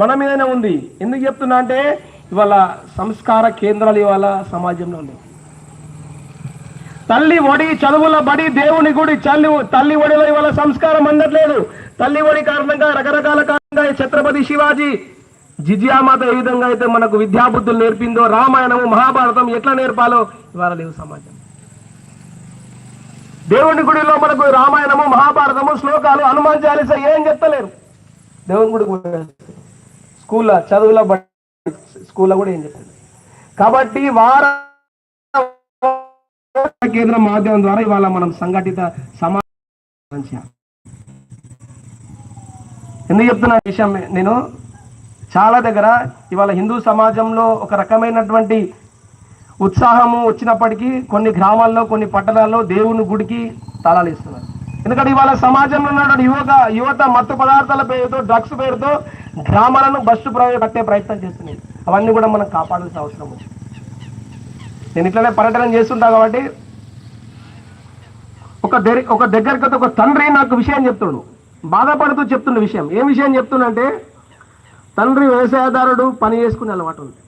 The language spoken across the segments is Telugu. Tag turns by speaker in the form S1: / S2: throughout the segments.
S1: మన మీదనే ఉంది. ఎందుకు చెప్తున్నా అంటే ఇవాళ సంస్కార కేంద్రాలు ఇవాళ సమాజంలో లేవు. తల్లి ఒడి చదువుల బడి దేవుని గుడి చల్లి తల్లి ఒడిలో ఇవాళ సంస్కారం అందట్లేదు. తల్లి ఒడి కారణంగా రకరకాల కారణంగా ఛత్రపతి శివాజీ జిజియామాత ఏ విధంగా అయితే మనకు విద్యాబుద్ధులు నేర్పిందో రామాయణము మహాభారతం ఎట్లా నేర్పాలో ఇవాళ లేవు సమాజం. దేవుని గుడిలో మనకు రామాయణము మహాభారతము శ్లోకాలు హనుమాన్ చాలీస ఏం చెప్తలేరు? దేవుని గుడి స్కూల్లో చదువుల బట్టి స్కూల్లో కూడా ఏం చెప్తారు కాబట్టి వార కేంద్ర మాధ్యమం ద్వారా ఇవాళ మనం సంఘటిత సమాజం ఎందుకు చెప్తున్నా విషయం? నేను చాలా దగ్గర ఇవాళ హిందూ సమాజంలో ఒక రకమైనటువంటి ఉత్సాహము వచ్చినప్పటికీ కొన్ని గ్రామాల్లో కొన్ని పట్టణాల్లో దేవుని గుడికి తాళాలు ఇస్తున్నారు ఎందుకంటే ఇవాళ సమాజంలో ఉన్నటువంటి యువత యువత మత్తు పదార్థాల పేరుతో డ్రగ్స్ పేరుతో గ్రామాలను బస్సు ప్రవేశపెట్టే ప్రయత్నం చేస్తున్నాయి. అవన్నీ కూడా మనం కాపాడాల్సిన అవసరం ఉంది. నేను ఇట్లనే పర్యటన చేస్తుంటా కాబట్టి ఒక దగ్గర ఒక దగ్గరికి ఒక తండ్రి నాకు విషయం చెప్తుడు బాధపడుతూ చెప్తున్న విషయం. ఏం విషయం చెప్తుండంటే తండ్రి వ్యవసాయదారుడు పని చేసుకునే అలవాటు ఉంది.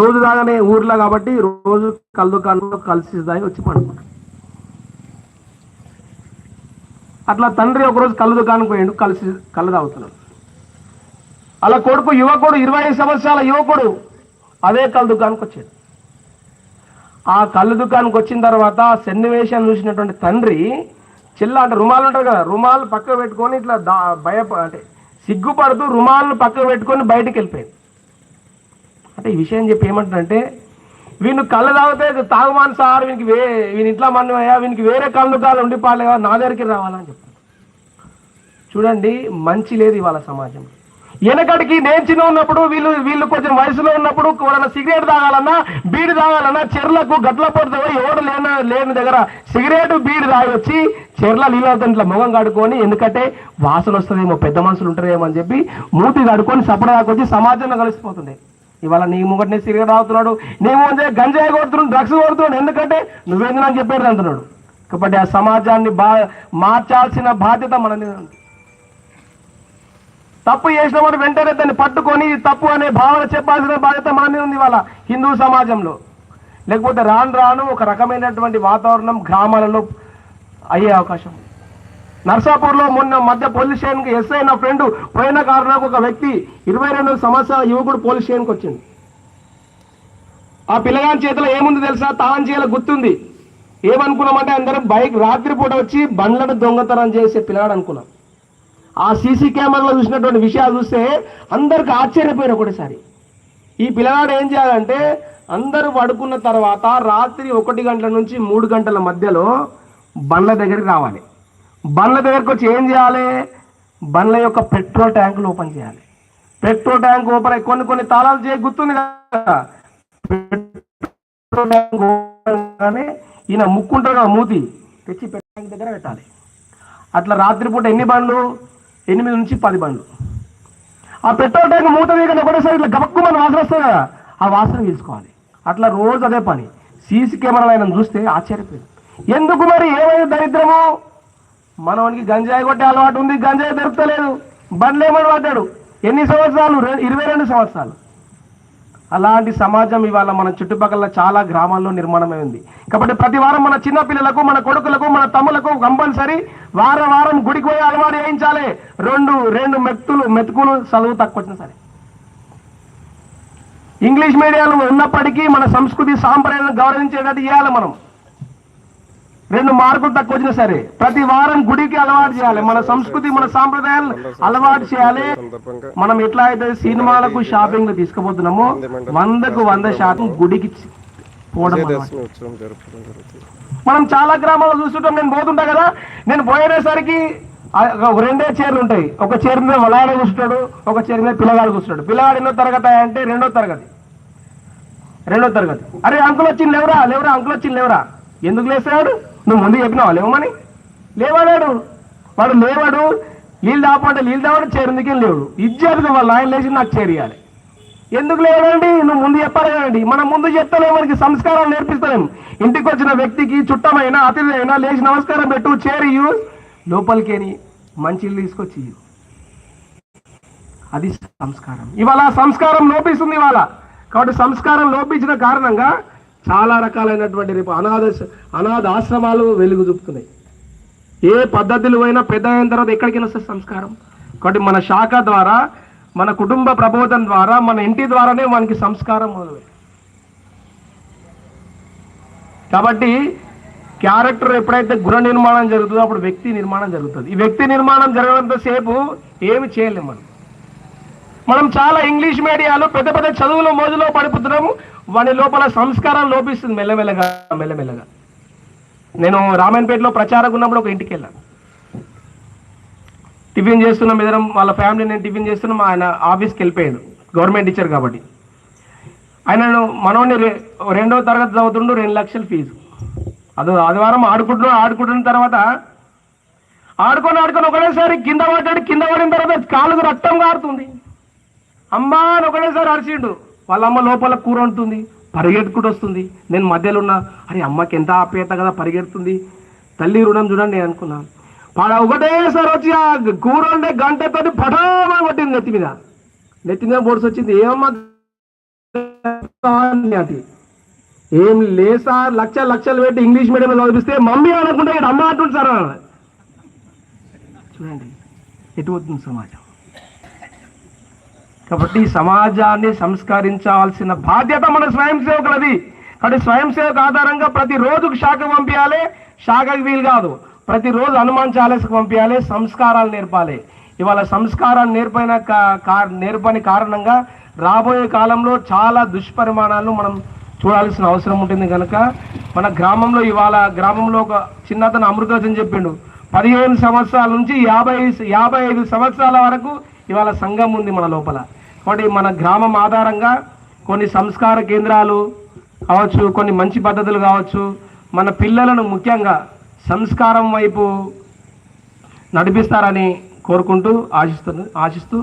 S1: రోజు దాగానే ఊర్లో కాబట్టి రోజు కళ్ళు కళ్ళు కలిసి దాగి వచ్చి పడుకుంటాడు. అట్లా తండ్రి ఒకరోజు కళ్ళు దుకాణం పోయిండు కలిసి కళ్ళు తాగుతున్నాడు. అలా కొడుకు యువకుడు ఇరవై ఐదు సంవత్సరాల యువకుడు అదే కళ్ళు దుకాణంకి వచ్చాడు. ఆ కళ్ళు దుకాణంకి వచ్చిన తర్వాత ఆ సన్నివేశం చూసినటువంటి తండ్రి చిల్ల అంటే రుమాలు ఉంటారు కదా రుమాలు పక్కకు పెట్టుకొని ఇట్లా దా భయ అంటే సిగ్గుపడుతూ రుమాలను పక్కకు పెట్టుకొని బయటికి వెళ్ళిపోయింది అంటే ఈ విషయం చెప్పి ఏమంటారంటే వీళ్ళు కళ్ళు తాగితే తాగుమాను సార్ వీనికి వే వీని ఇంట్లో మన్నమయ్యా వీనికి వేరే కళ్ళు దుకాణాలు ఉండి పాలేవా నా దగ్గరికి రావాలని చెప్తారు చూడండి మంచి లేదు ఇవాళ సమాజం వెనకటికి నేను చిన్న ఉన్నప్పుడు వీళ్ళు వీళ్ళు కొంచెం వయసులో ఉన్నప్పుడు ఎవరైనా సిగరెట్ తాగాలన్నా బీడి తాగాలన్నా చెర్లకు గట్ల పడితే ఎవడు లేని లేని దగ్గర సిగరెట్ బీడి తాగి వచ్చి చెర్ల నీళ్ళతో ఇట్లా ముఖం కడుకొని ఎందుకంటే వాసన వస్తుందేమో పెద్ద మనుషులు ఉంటారేమో అని చెప్పి మూతి కడుకొని సపడాకు వచ్చి సమాజంలో కలిసిపోతుంది. ఇవాళ నీ ముంగటనే సిగరెట్ తాగుతున్నాడు నీ ముందే గంజాయి కొడుతున్నాడు డ్రగ్స్ కొడుతున్నాడు ఎందుకంటే నువ్వేంది నాకు చెప్పేది అంటున్నాడు. కాబట్టి ఆ సమాజాన్ని బా మార్చాల్సిన బాధ్యత మన మీద ఉంది. తప్పు చేసిన వెంటనే దాన్ని పట్టుకొని తప్పు అనే భావన చెప్పాల్సిన బాధ్యత మానే ఉంది ఇవాళ హిందూ సమాజంలో. లేకపోతే రాను రాను ఒక రకమైనటువంటి వాతావరణం గ్రామాలలో అయ్యే అవకాశం నర్సాపూర్లో మొన్న మధ్య పోలీస్ స్టేషన్కి ఎస్ఐ నా ఫ్రెండ్ పోయిన కారణంగా ఒక వ్యక్తి ఇరవై రెండు సంవత్సరాల యువకుడు పోలీస్ స్టేషన్కి వచ్చింది ఆ పిల్లగాని చేతిలో ఏముంది తెలుసా? తాను చేయాల గుర్తుంది. ఏమనుకున్నామంటే అందరం బైక్ రాత్రిపూట వచ్చి బండ్లను దొంగతనం చేసే పిల్లగాడు అనుకున్నాం. ఆ సీసీ కెమెరాలో చూసినటువంటి విషయాలు చూస్తే అందరికి ఆశ్చర్యపోయిన ఒకటిసారి. ఈ పిల్లవాడు ఏం చేయాలంటే అందరూ పడుకున్న తర్వాత రాత్రి ఒకటి గంటల నుంచి మూడు గంటల మధ్యలో బండ్ల దగ్గరికి రావాలి. బండ్ల దగ్గరకు వచ్చి ఏం చేయాలి? బండ్ల యొక్క పెట్రోల్ ట్యాంకులు ఓపెన్ చేయాలి. పెట్రోల్ ట్యాంక్ ఓపెన్ అయ్యి కొన్ని కొన్ని తాళాలు చేయ గుర్తుంది కదా? పెట్రోల్ ట్యాంక్ ఓపెన్ ఈయన ముక్కుంటారు కదా మూతి. తెచ్చి పెట్రోల్ ట్యాంక్ దగ్గర పెట్టాలి. అట్లా రాత్రిపూట ఎన్ని బండ్లు? ఎనిమిది నుంచి పది బండ్లు. ఆ పెట్రోల్ ట్యాంక్ మూత వేయకుండా ఒకటేసారి ఇట్లా గబక్కుమని వాసన వస్తుంది కదా ఆ వాసన తీసుకోవాలి. అట్లా రోజు అదే పని. సీసీ కెమెరాలు ఆయన చూస్తే ఆశ్చర్యపోయింది ఎందుకు మరి ఏమైంది దరిద్రము? మనవానికి గంజాయి కొట్టే అలవాటు ఉంది గంజాయి దొరుకుతలేదు. బండ్లు ఏమని పడ్డాడు ఎన్ని సంవత్సరాలు? ఇరవై రెండు సంవత్సరాలు. అలాంటి సమాజం ఇవాళ మన చుట్టుపక్కల చాలా గ్రామాల్లో నిర్మాణమై ఉంది. కాబట్టి ప్రతి వారం మన చిన్నపిల్లలకు మన కొడుకులకు మన తమ్ములకు కంపల్సరీ వారం వారం గుడికి పోయి అలవాటు వేయించాలి రెండు రెండు మెత్తులు మెతుకులు చదువు తక్కువ సరే. ఇంగ్లీష్ మీడియంలో ఉన్నప్పటికీ మన సంస్కృతి సాంప్రదాయాలను గౌరవించేటట్టు చేయాలి మనం. రెండు మార్కులు తక్కువ వచ్చినా సరే ప్రతి వారం గుడికి అలవాటు చేయాలి. మన సంస్కృతి మన సాంప్రదాయాలు అలవాటు చేయాలి. మనం ఎట్లా అయితే సినిమాలకు షాపింగ్ తీసుకుపోతున్నామో వందకు వంద శాతం గుడికి పోవడం మనం చాలా గ్రామాల్లో చూస్తుంటాం. నేను పోతుంటా కదా. నేను పోయేసరికి రెండే చైర్లు ఉంటాయి. ఒక చీర మీద వలాడ కూర్చుంటాడు ఒక చీర మీద పిల్లగాడు కూర్చుంటాడు. పిల్లగాడు ఎన్నో తరగతి అంటే రెండో తరగతి. రెండో తరగతి. అరే అంకుల్ వచ్చింది లేవరా? లేవరా? అంకులు వచ్చింది లేవరా? ఎందుకు లేసాడు? నువ్వు ముందు చెప్పినావా? లేవమని లేవడాడు వాడు లేవాడు నీళ్ళు దాపంటే నీళ్ళు దాపంటే చైర్ లేవుడు లేవు. వాళ్ళు ఆయన లేచి నాకు చేరియాలి ఎందుకు లేదండి నువ్వు ముందు చెప్పాలి కదండి. మనం ముందు చెప్తలేము మనకి సంస్కారాలు నేర్పిస్తలేము. ఇంటికి వచ్చిన వ్యక్తికి చుట్టమైన అతిథి అయినా లేచి నమస్కారం పెట్టు చేరియు లోపలికేని మంచి తీసుకొచ్చి అది సంస్కారం. ఇవాళ సంస్కారం లోపిస్తుంది ఇవాళ. కాబట్టి సంస్కారం లోపించిన కారణంగా చాలా రకాలైనటువంటి రేపు అనాథ అనాథ ఆశ్రమాలు వెలుగు చూపుతున్నాయి. ఏ పద్ధతులు అయినా పెద్ద అయిన తర్వాత ఎక్కడికి వస్తే సంస్కారం? కాబట్టి మన శాఖ ద్వారా మన కుటుంబ ప్రబోధం ద్వారా మన ఇంటి ద్వారానే మనకి సంస్కారం మొదలు కాబట్టి క్యారెక్టర్ ఎప్పుడైతే గృహ నిర్మాణం జరుగుతుందో అప్పుడు వ్యక్తి నిర్మాణం జరుగుతుంది. ఈ వ్యక్తి నిర్మాణం జరగడంతో సేపు ఏమి చేయలేము మనం. మనం చాలా ఇంగ్లీష్ మీడియాలు పెద్ద పెద్ద చదువులు మోజులో పడిపోతున్నాము. వాని లోపల సంస్కారం లోపిస్తుంది మెల్లమెల్లగా మెల్లమెల్లగా. నేను రామాయణపేటలో ప్రచారం ఉన్నప్పుడు ఒక ఇంటికి వెళ్ళాను. టిఫిన్ చేస్తున్నాం ఇద్దరం వాళ్ళ ఫ్యామిలీ నేను టిఫిన్ చేస్తున్నాం ఆయన ఆఫీస్కి వెళ్ళిపోయాడు. గవర్నమెంట్ టీచర్ కాబట్టి. ఆయన మనోని రె- రెండో తరగతి చదువుతుండు రెండు లక్షలు ఫీజు. అది ఆదివారం ఆడుకుంటున్నాడు ఆడుకుంటున్న తర్వాత ఆడుకొని ఆడుకొని ఒకటేసారి కింద పడ్డాడు కింద పడిన తర్వాత కాలుకు రక్తం కారుతుంది. అమ్మా అని ఒకటేసారి అరిచిండు. వాళ్ళ అమ్మ లోపల కూర ఉంటుంది పరిగెట్టుకుంటూ వస్తుంది. నేను మధ్యలో ఉన్నా అరే అమ్మకి ఎంత ఆప్యాయత కదా పరిగెడుతుంది తల్లి రుణం చూడండి నేను అనుకున్నాను పాడ ఒకటేసారి వచ్చి ఆ కూర ఉండే గంటతోటి పటామా కొట్టింది నెత్తి మీద. నెత్తి మీద బోర్డ్స్ వచ్చింది. ఏమమ్మా ఏం లేదు సార్ లక్ష లక్షలు పెట్టి ఇంగ్లీష్ మీడియంలో చదివిస్తే మమ్మీ అనుకుంటే ఇక్కడ అమ్మ అంటుంది సార్. చూడండి ఎటు పోతుంది సమాజం? కాబట్టి సమాజాన్ని సంస్కరించాల్సిన బాధ్యత మన స్వయం సేవకులది. కాబట్టి స్వయం సేవక ఆధారంగా ప్రతిరోజుకు శాఖ పంపించాలి శాఖకు వీలు కాదు. ప్రతిరోజు హనుమాన్ చాలీసకు పంపించాలి సంస్కారాలు నేర్పాలి. ఇవాళ సంస్కారాలు నేర్పైన కా- నేర్పని కారణంగా రాబోయే కాలంలో చాలా దుష్పరిమాణాలను మనం చూడాల్సిన అవసరం ఉంటుంది కనుక మన గ్రామంలో ఇవాళ గ్రామంలో ఒక చిన్నతను అమృతజన్ చెప్పిండు. పదిహేను సంవత్సరాల నుంచి యాభై యాభై ఐదు సంవత్సరాల వరకు ఇవాళ సంఘం ఉంది మన లోపల. కాబట్టి మన గ్రామం ఆధారంగా కొన్ని సంస్కార కేంద్రాలు కావచ్చు కొన్ని మంచి పద్ధతులు కావచ్చు మన పిల్లలను ముఖ్యంగా సంస్కారం వైపు నడిపిస్తారని కోరుకుంటూ ఆశిస్తు ఆశిస్తూ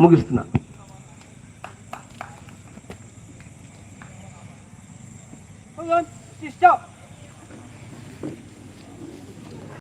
S2: ముగిస్తున్నాను